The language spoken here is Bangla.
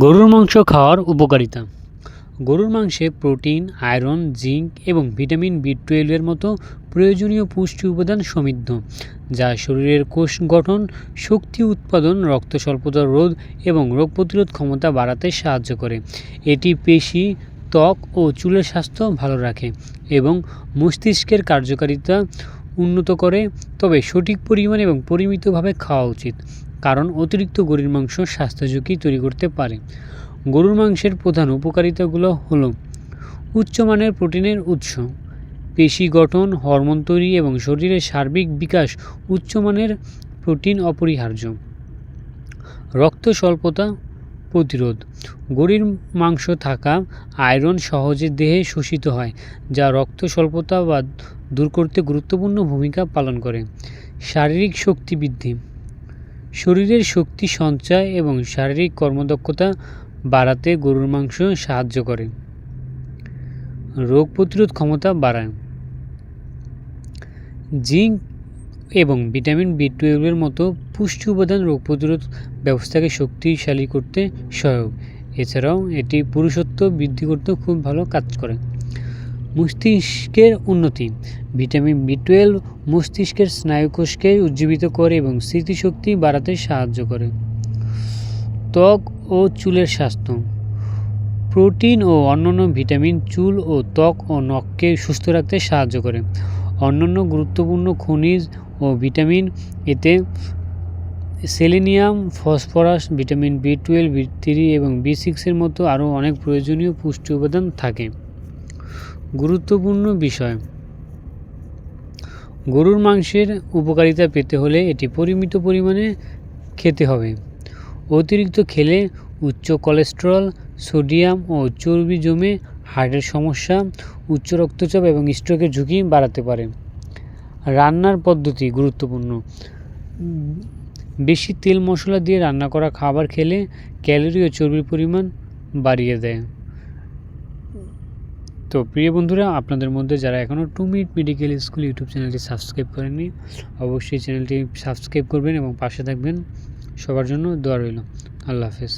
গরুর মাংস খাওয়ার উপকারিতা। গরুর মাংসে প্রোটিন, আয়রন, জিঙ্ক এবং ভিটামিন বি টুয়েলভের মতো প্রয়োজনীয় পুষ্টি উপাদান সমৃদ্ধ, যা শরীরের কোষ গঠন, শক্তি উৎপাদন, রক্ত স্বল্পতা রোধ এবং রোগ প্রতিরোধ ক্ষমতা বাড়াতে সাহায্য করে। এটি পেশি, ত্বক ও চুলের স্বাস্থ্য ভালো রাখে এবং মস্তিষ্কের কার্যকারিতা উন্নত করে, তবে সঠিক পরিমাণ এবং পরিমিতভাবে খাওয়া উচিত। কারণ অতিরিক্ত গরুর মাংস স্বাস্থ্য ঝুঁকি তৈরি করতে পারে। গরুর মাংসের প্রধান উপকারিতাগুলো হলো উচ্চমানের প্রোটিনের উৎস, পেশি গঠন, হরমোন তৈরি এবং শরীরের সার্বিক বিকাশ উচ্চমানের প্রোটিন অপরিহার্য। রক্ত স্বল্পতা প্রতিরোধ, গরুর মাংস থাকা আয়রন সহজে দেহে শোষিত হয়, যা রক্ত স্বল্পতা বা দূর করতে গুরুত্বপূর্ণ ভূমিকা পালন করে। শারীরিক শক্তি বৃদ্ধি শরীরের শক্তি সঞ্চয় এবং শারীরিক কর্মদক্ষতা বাড়াতে গরুর মাংস সাহায্য করে। রোগ প্রতিরোধ ক্ষমতা বাড়ায়। জিঙ্ক এবং ভিটামিন বি টুয়েলভের মতো পুষ্টি উপাদান রোগ প্রতিরোধ ব্যবস্থাকে শক্তিশালী করতে সহায়ক। এছাড়াও এটি পুরুষত্ব বৃদ্ধি করতেও খুব ভালো কাজ করে। মস্তিষ্কের উন্নতি। ভিটামিন বি টুয়েলভ মস্তিষ্কের স্নায়ুকোষকে উজ্জীবিত করে এবং স্মৃতিশক্তি বাড়াতে সাহায্য করে। ত্বক ও চুলের স্বাস্থ্য। প্রোটিন ও অন্যান্য ভিটামিন চুল ও ত্বক ও নখকে সুস্থ রাখতে সাহায্য করে। অন্যান্য গুরুত্বপূর্ণ খনিজ ও ভিটামিন এতে selenium, phosphorus, vitamin B twelve B three এবং বি সিক্সের মতো আরও অনেক প্রয়োজনীয় পুষ্টি উপাদান থাকে। গুরুত্বপূর্ণ বিষয়। গরুর মাংসের উপকারিতা পেতে হলে এটি পরিমিত পরিমাণে খেতে হবে। অতিরিক্ত খেলে উচ্চ কোলেস্টেরল, সোডিয়াম ও চর্বি জমে হার্টের সমস্যা, উচ্চ রক্তচাপ এবং স্ট্রোকের ঝুঁকি বাড়াতে পারে। রান্নার পদ্ধতি গুরুত্বপূর্ণ। বেশি তেল মশলা দিয়ে রান্না করা খাবার খেলে ক্যালোরি ও চর্বির পরিমাণ বাড়িয়ে দেয়। তো প্রিয় বন্ধুরা, আপনাদের মধ্যে যারা এখনও two minute medical school YouTube চ্যানেলটি সাবস্ক্রাইব করেননি, অবশ্যই চ্যানেলটি সাবস্ক্রাইব করবেন এবং পাশে থাকবেন। সবার জন্য দোয়া রইল। আল্লাহ হাফেজ।